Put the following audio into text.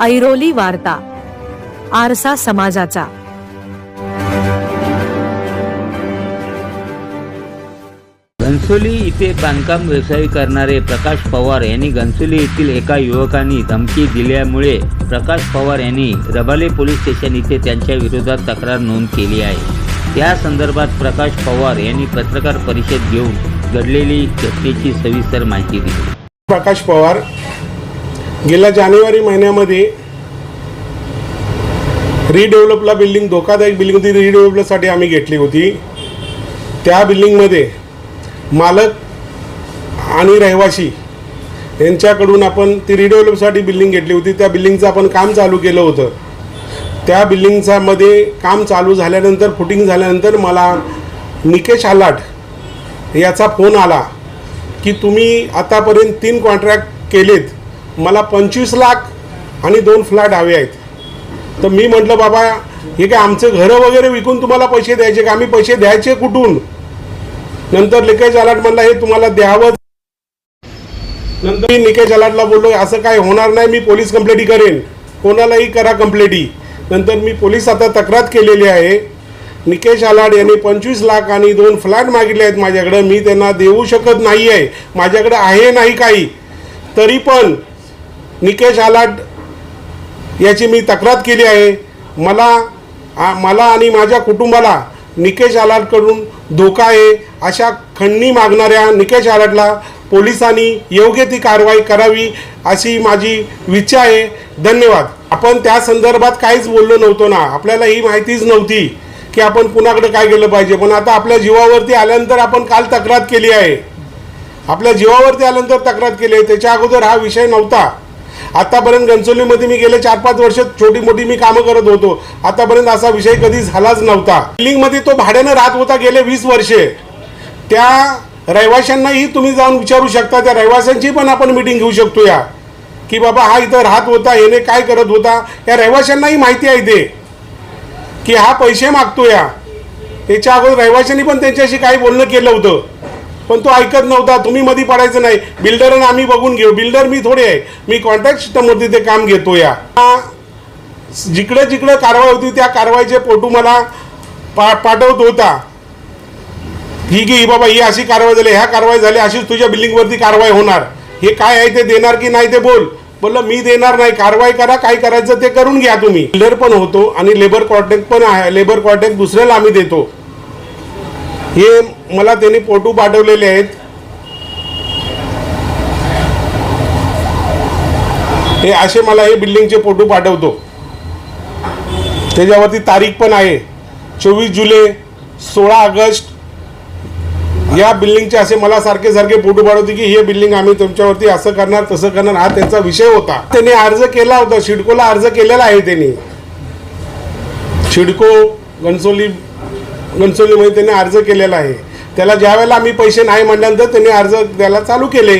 ऐरोली वार्ता आरसा समाजाचा. घनसोली इथे बांधकाम व्यवसाय करणारे प्रकाश पवार यांनी घनसोली येथील एका युवकांनी धमकी दिल्यामुळे प्रकाश पवार यांनी रबाले पोलीस स्टेशन इथे त्यांच्या विरोधात तक्रार नोंद केली आहे. त्या संदर्भात प्रकाश पवार यांनी पत्रकार परिषद घेऊन घडलेली घटनेची सविस्तर माहिती दिली. प्रकाश पवार गेल्या जानेवारी महिन्यामध्ये रिडेव्हलपला बिल्डिंग धोकादायक बिल्डिंग होती. रिडेव्हलपसाठी आम्ही घेतली होती. त्या बिल्डिंगमध्ये मालक आणि रहिवासी यांच्याकडून आपण ती रिडेव्हलपसाठी बिल्डिंग घेतली होती. त्या बिल्डिंगचं आपण काम चालू केलं होतं. त्या बिल्डिंगचामध्ये काम चालू झाल्यानंतर फुटिंग झाल्यानंतर मला निकेश आलाट याचा फोन आला की तुम्ही आतापर्यंत तीन कॉन्ट्रॅक्ट केलेत. मला पंचवीस लाख आणि दोन फ्लॅट हवे आहेत. तर मी म्हटलं बाबा हे काय आमचं घरं वगैरे विकून तुम्हाला पैसे द्यायचे का? आम्ही पैसे द्यायचे कुठून? नंतर निकेश अलाट म्हणला हे तुम्हाला द्यावं. नंतर मी निकेश अलाटला बोललो असं काय होणार नाही मी पोलीस कंप्लेंटी करेन. कोणालाही करा कंप्लेंटी. नंतर मी पोलीस आता तक्रार केलेली आहे. निकेश आलाड यांनी पंचवीस लाख आणि दोन फ्लॅट मागितले आहेत माझ्याकडं. मी त्यांना देऊ शकत नाही आहे माझ्याकडं आहे नाही काही. तरी पण निकेश आलाड याची मी तक्रार केली आहे. मला आ- मला आणि माझ्या कुटुंबाला निकेश आलाटकडून धोका आहे अशा खंडणी मागणाऱ्या निकेश आलाटला पोलिसांनी योग्य ती कारवाई करावी अशी माझी इच्छा आहे. धन्यवाद. आपण त्या संदर्भात काहीच बोललो नव्हतो ना. आपल्याला ही माहितीच नव्हती की आपण कुणाकडे काय केलं पाहिजे. पण आता आपल्या जीवावरती आल्यानंतर आपण काल तक्रार केली आहे. आपल्या जीवावरती आल्यानंतर तक्रार केली आहे. त्याच्या अगोदर हा विषय नव्हता. आतापर्यंत गणचोलीमध्ये मी गेले चार पाच वर्ष छोटी मोठी मी कामं करत होतो. आतापर्यंत असा विषय कधी झालाच नव्हता. बिल्डिंगमध्ये तो भाड्यानं राहत होता गेले वीस वर्षे. त्या रहिवाशांनाही तुम्ही जाऊन विचारू शकता त्या रहिवाशांची पण आपण मिटिंग घेऊ शकतो या की बाबा हा इथं राहत होता याने काय करत होता? या रहिवाशांनाही माहिती आहे ते. की हा पैसे मागतो या त्याच्या अगोदर रहिवाशांनी पण त्यांच्याशी काही बोलणं केलं होतं. पण तो ऐकत नव्हता तुम्ही मध्ये पडायचं नाही. बिल्डर आणि आम्ही बघून घेऊ. बिल्डर मी थोडे आहे. मी कॉन्ट्रॅक्ट सिस्टमवरती ते काम घेतो या. जिकडे जिकडे कारवाई होती त्या कारवाईचे फोटो मला पा पाठवत होता. ही की ही बाबा ही अशी कारवाई झाली ह्या कारवाई झाली अशीच तुझ्या बिल्डिंगवरती कारवाई होणार. हे काय आहे ते देणार की नाही ते बोल. बोललं मी देणार नाही. कारवाई करा काय करायचं ते करून घ्या तुम्ही. बिल्डर पण होतो आणि लेबर कॉन्ट्रॅक्ट पण आहे लेबर कॉन्ट्रॅक्ट दुसऱ्याला आम्ही देतो. हे मला त्यांनी फोटो पाठवलेले आहेत. हे असे मला हे बिल्डिंगचे फोटो पाठवतो. त्याच्यावरती तारीख पण आहे. चोवीस जुलै सोळा ऑगस्ट. या बिल्डिंगचे असे मला सारखे सारखे फोटो पाठवते की हे बिल्डिंग आम्ही तुमच्यावरती असं करणार तसं करणार. हा त्यांचा विषय होता. त्यांनी अर्ज केला होता. शिडकोला अर्ज केलेला आहे त्यांनी. शिडको गणसोली गणसोलीमध्ये त्यांनी अर्ज केलेला आहे. त्याला ज्या वेळेला आम्ही पैसे नाही म्हणल्यानंतर त्यांनी अर्ज द्यायला चालू केले.